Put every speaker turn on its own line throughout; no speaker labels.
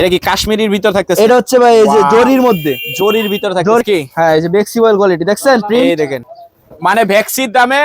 এটা কি কাশ্মীরির ভিতর থাকতেছে?
এটা হচ্ছে ভাই এই যে জরির মধ্যে।
জরির ভিতর থাকতেছে কি?
হ্যাঁ এই যে বেক্সিবল কোয়ালিটি দেখছেন?
এই দেখেন। মানে ভ্যাকসির দামে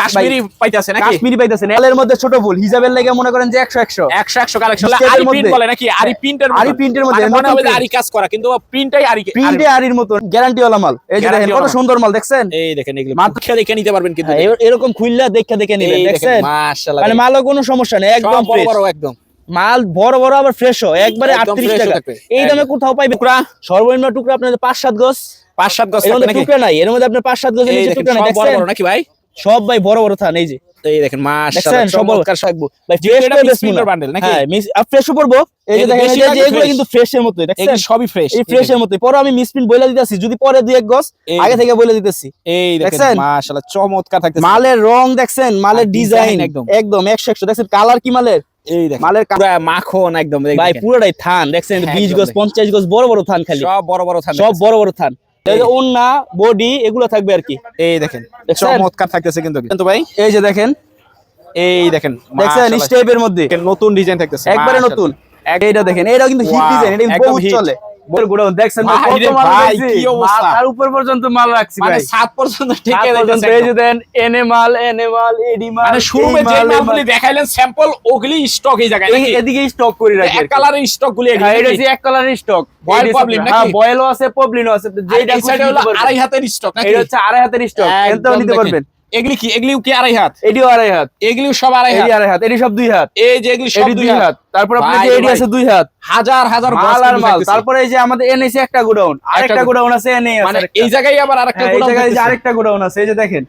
কাশ্মীরি পাইতাছে নাকি?
কাশ্মীরি পাইতেছেন এলের মধ্যে ছোট ফুল হিজাবের লেগে মনে করেন যে একশো একশো।
একশো একশো কালেকশন
Step
আরি প্রিন্ট বলে নাকি? আরি প্রিন্টের
আরি প্রিন্টের মধ্যে,
মানে মনে হবে আরি কাজ করা কিন্তু প্রিন্টটাই আরি
প্রিন্টে আরির মতো। গ্যারান্টি ওয়ালা মাল। এই যে দেখেন কত সুন্দর মাল দেখছেন?
এই দেখেন এগুলো।
মাত্র-
মাত্র দেখে নিতে পারবেন কিন্তু
হ্যাঁ, এরকম খুললা দেখে দেখে নিবেন দেখছেন?
মাশাআল্লাহ।
মানে মালও কোনো সমস্যা নেই একদম
একদম বড় বড় একদম।
মাল বড় বড় আবার ফ্রেশও একবারে আটত্রিশ টাকা। এই দামে কোথাও পাইবে?
টুকরা।
সর্বনিম্ন টুকরা আপনার পাঁচ সাত গজ।
পাঁচ সাত গজ
টুকরা নাই। এর মধ্যে আপনার পাঁচ সাত
দেখেন
টুকরা নাই।
বড় বড় নাকি ভাই?
সব ভাই বড় বড় থান এই যে।
এই দেখেন
আমি বলে দিতেছি। যদি পরে দুই এক গজ
এই
আগে থেকে বলে দিতেছি।
এই দেখেন
দেখছেন?
মাশাআল্লাহ চমৎকার থাকতেছে।
মালের রং দেখছেন? মালের ডিজাইন
একদম।
একদম একশো একশো। দেখছেন কালার কি মালের?
এই দেখেন
মালের কা-
মাখন একদম
ভাই পুরোটাই থান দেখছেন? গজ গজ বড় বড় থান খালি।
সব বড় বড় থান
সব বড় বড় থান। ওন্না বডি এগুলো থাকবে আর কি।
এই দেখেন? চমৎকার থাকতেছে কিন্তু। কিন্তু ভাই
এই যে দেখেন
এই দেখেন
দেখছেন? স্টেপের মধ্যে।
নতুন ডিজাইন থাকতেছে
একবারে। নতুন। এইটা দেখেন এটা কিন্তু হিট ডিজাইন এটা বহুত চলে। দেখছেন
ভাই
কত
রে
মাল
ভাই,
রাখছি?
কি অবস্থা?
মাথার উপর পর্যন্ত মাল রাখছি
মানে
ভাই।
সাত পর্যন্ত
সাত পর্যন্ত এই যে দেন এনে মাল এনে মাল এডি মাল
মানে শুরুতে যে মালগুলি দেখাইলেন স্যাম্পল ওগুলি স্টক এই জায়গায়
এদিকে স্টক করে রাখি
এক কালারের স্টক গুলি
হ্যাঁ এটা এক কালারের স্টক
নাকি?
বয়েলও আছে আছে যেটা
সাইডে হলো আড়াই হাতের স্টক নাকি?
এটা হচ্ছে আড়াই হাতের স্টক
একদম
নিতে পারবেন।
এগুলি কি? এগুলিও কি আড়াই হাত?
এডিও আড়াই হাত।
এগুলিও সব আড়াই হাত?
আড়াই হাত এডি সব দুই হাত।
এই যে এগুলি সব দুই হাত।
তারপর আপনার যে এডি আছে দুই হাত।
হাজার হাজার
মাল আর মাল। তারপরে এই যে আমাদের এনেছে একটা গোডাউন আরেকটা
গোডাউন।
আছে এনে
মানে এই জায়গায় আবার আরেকটা
হ্যাঁ,
গোডাউন
আরেকটা গোডাউন আছে এই যে দেখেন।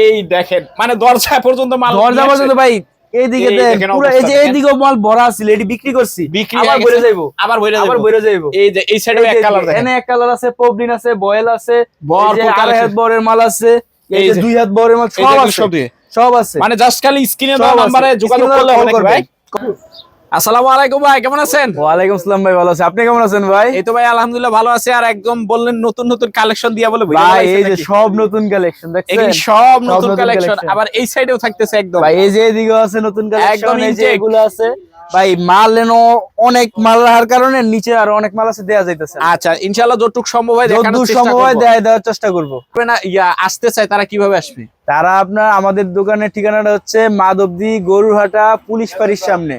এই দেখেন মানে দরজা পর্যন্ত মাল
দরজা পর্যন্ত ভাই এইদিকে পুরো এই যে
দেখেন।
এইদিকেও মাল ভরা ছিল এটি বিক্রি করছি।
বিক্রি
আবার ভরে
গেছে।
যাইবো।
আবার
আবার ভরে যাইবো।
এই যে এই সাইডে এক কালার দেখেন।
এনে এক কালার আছে পবলিন আছে বয়েল আছে যে আড়াই হাত বরের মাল আছে। এই
এই
যে
যে-
দুই হাত বরের মাল সব আছে।
সব
আছে।
মানে জাস্ট খালি স্ক্রিনে দেওয়া
আছে।
যোগাযোগ করলে হবে নাকি ভাই? আসসালামু আলাইকুম ভাই কেমন আছেন?
ওয়ালাইকুম আসসালাম ভাই ভালো আছে। আপনি কেমন আছেন ভাই?
এই তো ভাই আলহামদুলিল্লাহ ভালো আছে। আর একদম বললেন নতুন নতুন কালেকশন দিয়া বলে
ভাই এই যে সব নতুন কালেকশন দেখছেন?
সব নতুন কালেকশন আবার এই সাইডেও থাকতেছে একদম।
ভাই এই যে এদিকে আছে নতুন কালেকশন এই যে এগুলো আছে। ভাই মাল এনো অনেক মাল রাখার কারণে নিচে আর অনেক মাল আছে দেয়া যাইতেছে।
আচ্ছা ইনশাআল্লাহ যতটুকু সম্ভব হয় চেষ্টা
সম্ভব হয় দেয়া দেওয়ার চেষ্টা করব।
না ইয়া আসতে চায় তারা কীভাবে আসবে?
তারা আপনার আমাদের দোকানের ঠিকানাটা হচ্ছে মাধবদী গরুরহাটা পুলিশ পাড়ির সামনে।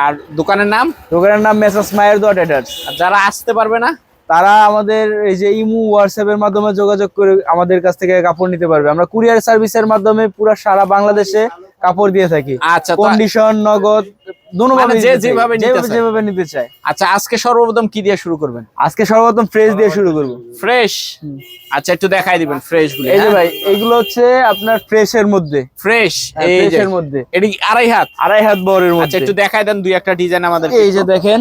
আর দোকানের নাম?
দোকানের নাম মেসাস মায়ের দোয়া ট্রেডার্স
আর যারা আসতে পারবে না?
তারা আমাদের এই যে ইমু হোয়াটসঅ্যাপ এর মাধ্যমে যোগাযোগ করে আমাদের কাছ থেকে কাপড় নিতে পারবে। আমরা কুরিয়ার সার্ভিসের মাধ্যমে পুরো সারা বাংলাদেশে কাপড় দিয়ে থাকি।
আচ্ছা
কন্ডিশন নগদ
মানে যেভাবে নিতে চায়।
যেভাবে নিতে চায়
আচ্ছা আজকে সর্বপ্রথম কি দিয়ে শুরু করবেন?
আজকে সর্বপ্রথম ফ্রেশ দিয়ে শুরু করব।
ফ্রেশ আচ্ছা একটু দেখাই দিবেন ফ্রেশ গুলি
এই যে ভাই এগুলো হচ্ছে আপনার ফ্রেশ এর মধ্যে।
ফ্রেশ
হ্যাঁ, এর মধ্যে।
এটি আড়াই হাত?
আড়াই হাত বরের
আচ্ছা
মধ্যে।
একটু দেখাই দেন দুই একটা ডিজাইন আমাদের
এই যে দেখেন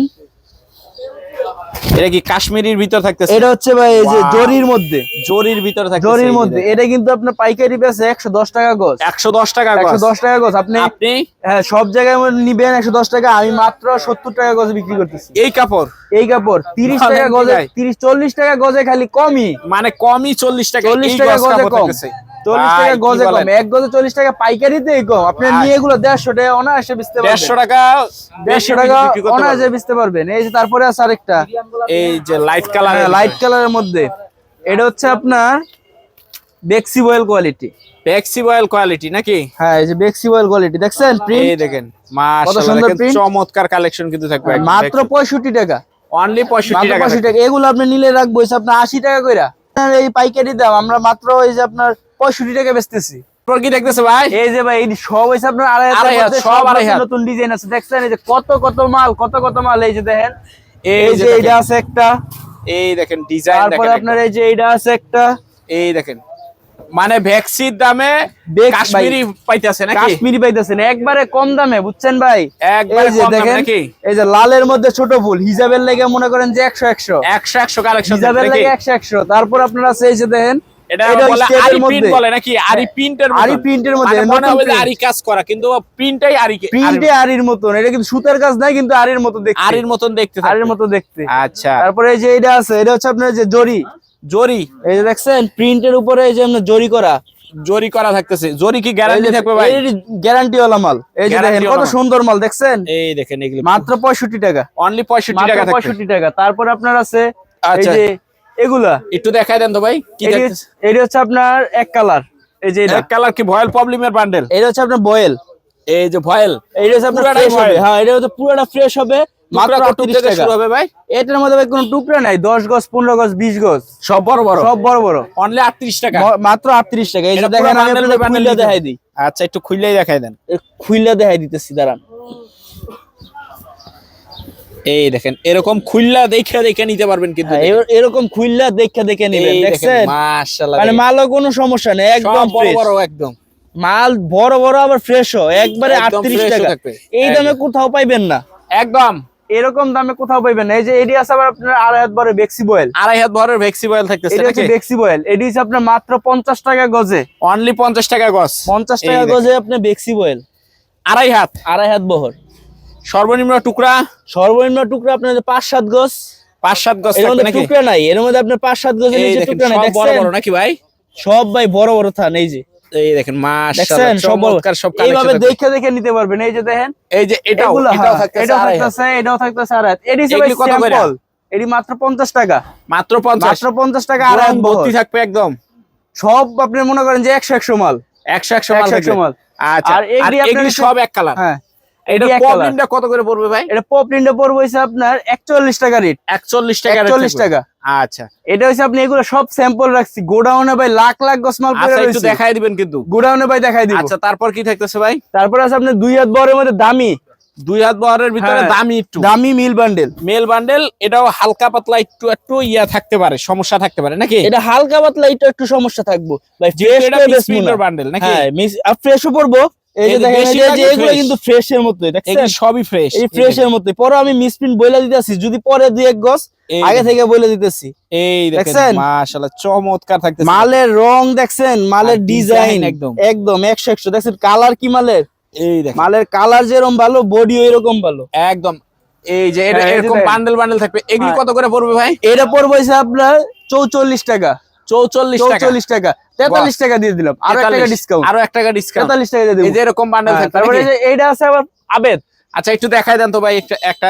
এটা কি কাশ্মীরির ভিতর থাকতেছে?
এটা হচ্ছে ভাই এই যে জরির মধ্যে।
জরির ভিতর থাকতেছে
জরির মধ্যে। এটা কিন্তু আপনার পাইকারি বেচে একশো দশ টাকা গজ।
একশো দশ টাকা
একশো
গজ।
দশ টাকা গজ। আপনি
আপনি?
হ্যাঁ সব জায়গায় নিবেন একশো দশ টাকা। আমি মাত্র সত্তর টাকা গজে বিক্রি করতেছি।
এই কাপড়?
এই কাপড় তিরিশ
বলেন
টাকা গজে
ভাই?
তিরিশ চল্লিশ টাকা গজে খালি কমই।
মানে কমই চল্লিশ টাকা
চল্লিশ
এই
টাকা
গজ
কম। চল্লিশ টাকা
কি
গজে কম এক গজে চল্লিশ টাকা পাইকারিতে কম। আপনি নিয়ে এগুলো দেড়শো টাকা অনায়াসে বেচতে
দেড়শো টাকা
দেড়শো টাকা অনায়াসে
পারবেন।
পারবেন। এই যে তারপরে আছে আরেকটা।
এই যে লাইট কালার
লাইট কালারের মধ্যে। এটা হচ্ছে আপনার বেক্সি বয়েল কোয়ালিটি
ট্যাক্সি বয়েল কোয়ালিটি নাকি?
হ্যাঁ এই যে বেক্সি বয়েল কোয়ালিটি দেখছেন?
এই দেখেন মাশাআল্লাহ চমৎকার কালেকশন কিন্তু থাকবে
মাত্র পঁয়ষট্টি টাকা।
অনলি 65 টাকা
পঁয়ষট্টি টাকা। এগুলো আপনি নিলে রাখব আপনার আশি টাকা কইরা। আপনার এই পাইকারি দাম আমরা মাত্র এই যে আপনার পঁয়ষট্টি টাকা বেচতেছি।
কি দেখতেছে ভাই?
এই যে ভাই এই সব হয়েছে আপনার আড়াই
আড়াই সব আড়াই।
নতুন ডিজাইন আছে। দেখছেন এই যে কত কত মাল কত কত মাল এই যে দেখেন।
এই যে
এটা আছে একটা।
এই দেখেন ডিজাইন
তারপরে আপনার এই যে এটা আছে একটা।
এই দেখেন। মানে ভ্যাকসির দামে কাশ্মীরি পাইতেছে নাকি?
কাশ্মীরি পাইতেছেন একবারে কম দামে বুঝছেন ভাই?
একবারে কম দামে নাকি?
এই যে লালের মধ্যে ছোট ফুল হিজাবের লেগে মনে করেন যে একশো একশো।
একশো একশো কালেকশন
হিজাবের লেগে একশো একশো। তারপর আপনার আছে এই যে দেখেন
এটা বলে আরি। প্রিন্ট বলে নাকি? আরি প্রিন্টের
আরি প্রিন্টের মধ্যে,
মানে মনে হবে আরি কাজ করা কিন্তু প্রিন্টটাই আরি
প্রিন্টে আরির মতন। এটা কিন্তু সুতার কাজ নাই কিন্তু আরির মতো দেখতে।
আরির মতন দেখতে।
আরির মতো দেখতে।
আচ্ছা।
তারপরে এই যে এটা আছে এটা হচ্ছে আপনার যে জরি।
জরি।
এই যে দেখছেন প্রিন্টের উপরে এই যে জরি করা।
জরি করা থাকতেছে। জরি কি গ্যারান্টি থাকবে ভাই?
গ্যারান্টি ওয়ালা মাল। এই যে দেখেন কত সুন্দর মাল দেখছেন?
এই দেখেন এগুলি
মাত্র পঁয়ষট্টি টাকা।
অনলি পঁয়ষট্টি
মাত্র
টাকা থাকবে।
পঁয়ষট্টি টাকা। তারপর আপনার আছে এই
আচ্ছা।
যে এগুলা।
একটু দেখাই দেন তো ভাই কি
এটি এটি হচ্ছে আপনার এক কালার। এই যে এটা।
এক কালার কি ভয়েল প্রবলেমের বান্ডেল
এটা হচ্ছে আপনার বয়েল।
এই যে ভয়েল।
এইটা হচ্ছে আপনার ফ্রেশ হবে। হ্যাঁ এটা হচ্ছে পুরোটা ফ্রেশ হবে। 38
শুরু হবে ভাই।
এটার মধ্যে ভাই কোনো টুকরা নাই দশ গজ
সব বড় বড়?
সব বড় বড়।
অনলি আটত্রিশ টাকা?
মাত্র আটত্রিশ টাকা। এই যে দেখেন আমি আপনাদের
by bundle
খুইলা
দিতে
দেখাই দিই।
আচ্ছা একটু দেখাই দেন।
খুইলা দেখাই দিতেছি দাঁড়ান।
এই দেখেন এরকম খুললা দেখে দেখে নিতে পারবেন কিন্তু
হ্যাঁ, এরকম খুইলা দেখে দেখে নেবেন দেখছেন?
মাশাআল্লাহ
মানে মালও কোনো সমস্যা নেই একদম
একদম বড় বড় একদম।
মাল বড় বড় আবার ফ্রেশ একবারে
একদম
আটত্রিশ
fresh ও
টাকা।
থাকবে।
এই দামে কোথাও পাইবেন না।
একদম।
এরকম দামে কোথাও পাইবেন না। এই যে এডি আছে আবার আপনার আড়াই হাত বড় বেক্সি বয়েল
আড়াই হাত ভরের ভেক্সিবয়েল থাকতেছে
এটা হচ্ছে বেক্সি বয়েল এডি হচ্ছে আপনার মাত্র পঞ্চাশ টাকা গজে।
অনলি পঞ্চাশ টাকা গছ
পঞ্চাশ টাকা গজে আপনি বেক্সি বয়েল
আড়াই হাত।
আড়াই হাত বহর।
সর্বনিম্ন টুকরা?
সর্বনিম্ন টুকরা আপনার যে পাঁচ সাত গজ।
পাঁচ সাত গছ
এর
থাকবে
মধ্যে
নাকি?
টুকরা নাই। এর মধ্যে আপনার পাঁচ সাত গজের নিচে টুকরা নাই
বড় বড় নাকি ভাই?
সব ভাই বড় বড় থান এই যে।
এই দেখেন মাশাআল্লাহ
দেখছেন? সব বড়। এইভাবে দেখে দেখে নিতে পারবেন। এই যে দেখেন
এই যে এটাও এটাও
হ্যাঁ,
থাকতেছে
এটাও থাকতেছে আর এডি
কত করে?
এডি মাত্র পঞ্চাশ টাকা।
মাত্র
মাত্র টাকা
ভর্তি থাকবে একদম।
সব আপনি মনে করেন যে একশো একশো মাল।
একশো একশো মাল
মাল।
আচ্ছা
আর এগুলি
সব এক কালার
হ্যাঁ।
এটা কত করে পড়বে ভাই?
এটা পড়বে আপনার একচল্লিশ টাকা রেট
একচল্লিশ টাকা।
টাকা।
আচ্ছা।
এটা আপনি এগুলো সব স্যাম্পল রাখছি। গোডাউনে ভাই লাখ লাখ গছ পড়ে
আচ্ছা একটু দেখাই দিবেন কিন্তু।
গোডাউনে ভাই দেখাই দিব।
আচ্ছা তারপর কি থাকতেছে ভাই?
তারপর আছে আপনি দুই হাত বরের মধ্যে দামি।
দুই হাত বহরের ভিতরে
হ্যাঁ।
দামি একটু।
দামি মিল বান্ডেল
মেল বান্ডেল এটাও হালকা পাতলা একটু একটু ইয়া থাকতে পারে সমস্যা থাকতে পারে নাকি?
এটা হালকা পাতলা এটা একটু সমস্যা থাকব।
বান্ডেল নাকি?
হ্যাঁ ফ্রেশও পড়ব এই
এই
যে
যে
দেখেন যে- এগুলো কিন্তু ফ্রেশ এর মধ্যে দেখছেন?
সবই ফ্রেশ
এই ফ্রেশ এর মধ্যে পরে আমি মিসপ্রিন্ট বইলা দিতেছি যদি পরে দুই এক গছ আগে থেকে দিতেছি।
এই দেখেন মাশাআল্লাহ চমৎকার থাকতেছে।
মালের রং দেখছেন মালের ডিজাইন
একদম।
একদম একশো একশো। দেখছেন কালার কি মালের?
এই দেখেন।
মালের কালার যেরকম ভালো বডিও এরকম ভালো।
একদম। এই যে
হ্যাঁ,
এরকম বান্ডেল বান্ডেল থাকবে। এগুলি
হ্যাঁ।
কত করে পড়বে ভাই?
এটা পড়বে আপনার চৌচল্লিশ টাকা।
চৌচল্লিশ টাকা।
চৌচল্লিশ টাকা। তেতাল্লিশ টাকা দিয়ে দিলাম। আরও এক টাকা ডিসকাউন্ট
আরও এক টাকা ডিসকাউন্ট
তেতাল্লিশ টাকা দিয়ে
এই যে এরকম বান্ডেল
তারপরে এই
নাকি?
যে এইটা আছে আবার আবেদ।
আচ্ছা একটু দেখাই দেন তো ভাই একটা একটা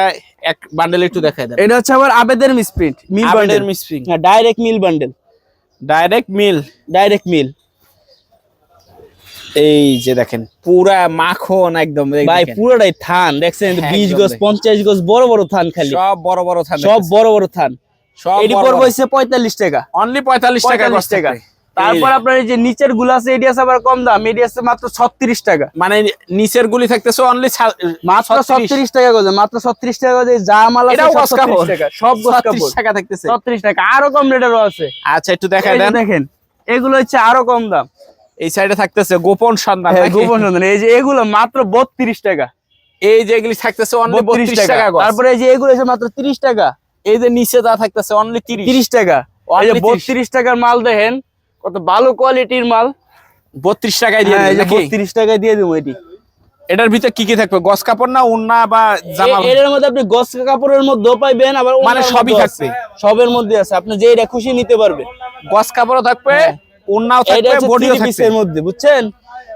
এক বান্ডেল একটু দেখাই দেন।
এটা হচ্ছে আবার আবেদের মিসপ্রিন্ট মিল বান্ডেল হ্যাঁ direct mill bundle
direct mill
direct mill
এই যে দেখেন পুরা মাখন একদম
ভাই পুরোটাই থান। দেখছেন
হ্যাঁ,
বিশ গজ পঞ্চাশ গজ বড় বড় থান খালি।
সব বড় বড় থান
সব বড় বড় থান। এটি পড়বে হচ্ছে পঁয়তাল্লিশ টাকা।
অনলি পঁয়তাল্লিশ টাকা
টাকা। তারপর আপনার এই যে নিচেরগুলো আছে এটি আছে আবার কম দাম এটি আছে মাত্র ছত্রিশ টাকা।
মানে নিচের গুলি থাকতেছে অনলি
মাত্র ছত্রিশ। টাকা গজে মাত্র ছত্রিশ টাকা গজে যা মাল আছে
এটাও
সব
গজ কাপড়।
36 টাকা। সব গজ
টাকা থাকতেছে।
ছত্রিশ টাকা। আরও কম রেটেরও আছে।
আচ্ছা একটু দেখাই
এই
দেন।
দেখেন এগুলো হচ্ছে আরও কম দাম।
এই সাইডে থাকতেছে গোপন সন্ধান
হ্যাঁ, গোপন সন্ধান। এই যে এগুলো মাত্র বত্রিশ টাকা।
এই যে এগুলি থাকতেছে অনলি
বত্রিশ
বত্রিশ
টাকা।
টাকা
তারপরে এই যে এগুলো হচ্ছে মাত্র তিরিশ টাকা।
এই যে নিচে যা থাকতেছে অনলি তিরিশ।
টাকা। এই যে বত্রিশ টাকার মাল দেখেন কত ভালো কোয়ালিটির মাল।
বত্রিশ টাকায় দিয়ে
হ্যাঁ? বত্রিশ টাকায় দিয়ে দেবো এটি।
এটার ভিতরে কি কি থাকবে? গস কাপড় না উন্না বা জামা?
এ- এটার মধ্যে আপনি গস কাপড়ের মধ্যেও পাইবেন আবার
মানে সবই থাকবে।
সবের মধ্যে আছে। আপনি যেটা খুশি নিতে পারবে
গস কাপড়ও থাকবে উন্নাও থাকবে বডিও থাকবে।
পিসের মধ্যে বুঝছেন?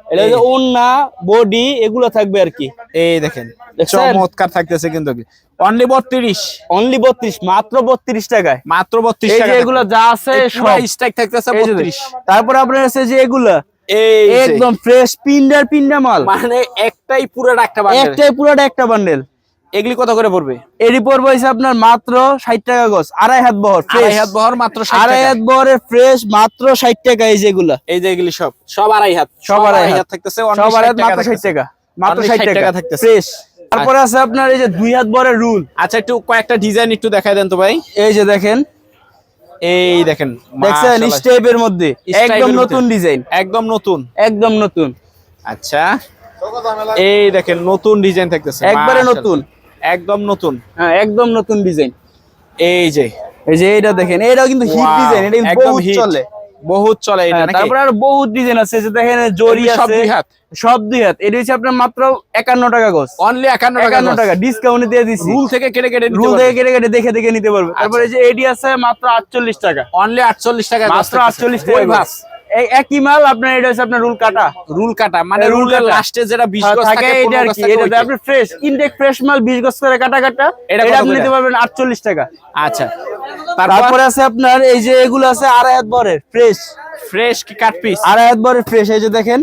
এটা হচ্ছে ওন্না বডি এগুলো থাকবে আর কি।
এই দেখেন চমৎকার থাকতেছে কিন্তু অনলি বত্রিশ।
অনলি বত্রিশ মাত্র বত্রিশ টাকায়।
মাত্র বত্রিশ
এই
টাকা
যে এগুলো যা আছে সব।
স্ট্রাইক থাকতেছে
এই যে
বত্রিশ।
তারপর আপনার আছে যে এগুলা। একদম ফ্রেশ পিন্ডার পিন্ডা মাল।
মানে একটাই পুরো একটা বান্ডেল
একটাই পুরোটা একটা বান্ডেল
এগুলি কত করে পড়বে?
এরই পড়বে হচ্ছে আপনার মাত্র ষাট টাকা গজ আড়াই হাত বহর
আড়াই হাত বহর মাত্র
আড়াই হাত বহরের ফ্রেশ মাত্র ষাট টাকা এই যেগুলা।
এই যে এগুলি সব সব আড়াই হাত
সব আড়াই হাত।
থাকতেছে
সব আড়াই হাত মাত্র ষাট টাকা মাত্র ষাট টাকা।
টাকা থাকতেছে।
ফ্রেশ তারপরে আছে আপনার এই যে দুই হাত বহরের রুল
আচ্ছা একটু কয়েকটা ডিজাইন একটু দেখাই দেন তো ভাই।
এই যে দেখেন।
এই দেখেন
দেখছেন স্টেপের মধ্যে। একদম নতুন ডিজাইন
একদম নতুন।
একদম নতুন।
আচ্ছা। এই দেখেন নতুন ডিজাইন থাকতেছে।
একবারে নতুন।
একদম নতুন।
হ্যাঁ একদম নতুন ডিজাইন
এই যে।
এই যে এটা দেখেন এটাও কিন্তু হিট ডিজাইন এটা কিন্তু বহুত চলে।
বহুত চলে এটা
হ্যাঁ, তারপরে আর বহুত ডিজাইন আছে যে দেখেন জরি
এগুলি সব দুই হাত।
সব দুই হাত। এটা হচ্ছে আপনার মাত্র একান্ন টাকা গজ
অনলি 51 টাকা
একান্ন টাকা ডিসকাউন্ট দিয়ে দিচ্ছি
রুল থেকে কেটে কেটে
রুল থেকে কেটে কেটে দেখে দেখে নিতে পারবে। তারপরে এই যে এডি আছে মাত্র আটচল্লিশ টাকা।
অনলি 48 টাকা
মাত্র আটচল্লিশ টাকা
ওই ভাস
এই একই মাল আপনার এটা হচ্ছে আপনার রুল কাটা।
রুল কাটা মানে রুলের লাস্টে যেটা 20 গজ
থাকে এটা আর কি এটা আপনি ফ্রেশ ইনটেক ফ্রেশ মাল 20 গজ করে কাটা কাটা
এটা
আপনি নিতে পারবেন 48 টাকা।
আচ্ছা। তারপর?
আছে আপনার এই যে এগুলো আছে আড়াই হাত বরের ফ্রেশ
ফ্রেশ কি কাট পিস
আড়াই হাত বরের ফ্রেশ এই যে দেখেন।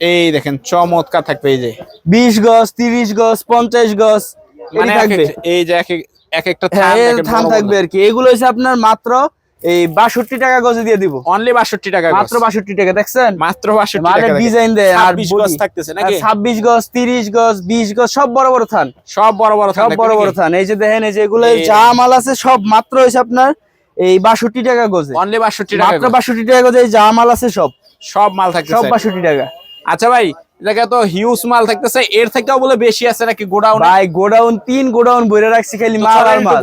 এই দেখেন চমৎকার থাকবে এই যে।
20 গজ 30 গজ 50 গজ
মানে
থাকবে।
এই যে এক এক- এক একটা
হ্যাঁ
বড় বড়।
থাকবে আর কি। এগুলো হচ্ছে আপনার মাত্র এই 62 টাকা গজে দিয়ে দিব।
অনলি 62 টাকা
মাত্র 62 টাকা দেখছেন?
মাত্র 62
মালের
টাকা
ডিজাইন দেয় আর
26 গজ থাকতেছে নাকি?
26 গজ 30 গজ 20 গজ সব বড় বড় থান।
সব বড় বড়
সব বড় বড় থান। এই যে দেখেন এই যে এগুলো যা মাল আছে সব মাত্র হইছে আপনার এই 62 টাকা গজে।
অনলি 62 টাকা
মাত্র। 62 টাকা গজে এই যা মাল আছে সব।
সব মাল
সব
থাকতেছে
62 টাকা।
আচ্ছা ভাই এটাকে তো হিউজ মাল থাকতেছে এর থেকেও বলে বেশি আছে নাকি? গোডাউন
ভাই গোডাউন তিন গোডাউন বইরে রাখছি খালি মাল আর মাল।